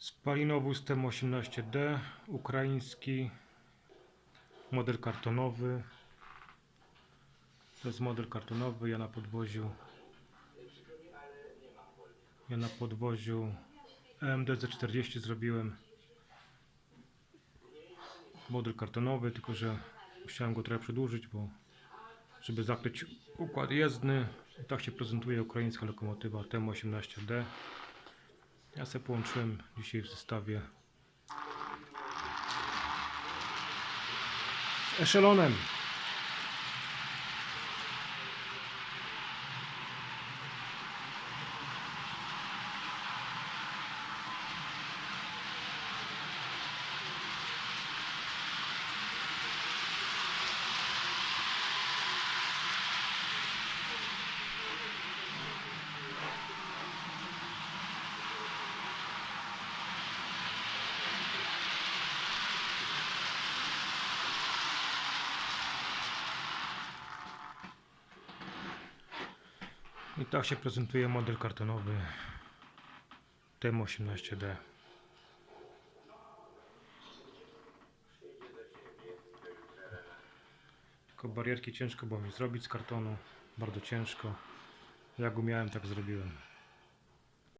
Spalinowóz TM18D, ukraiński, model kartonowy. To jest model kartonowy, ja na podwoziu ja na podwoziu EMDZ 40 zrobiłem model kartonowy, tylko że musiałem go trochę przedłużyć, bo żeby zakryć układ jezdny. Tak się prezentuje ukraińska lokomotywa TM18D. Ja sobie połączyłem dzisiaj w zestawie z eszelonem. I tak się prezentuje model kartonowy TM18D. Tylko barierki ciężko było mi zrobić z kartonu, bardzo ciężko. Jak umiałem, tak zrobiłem.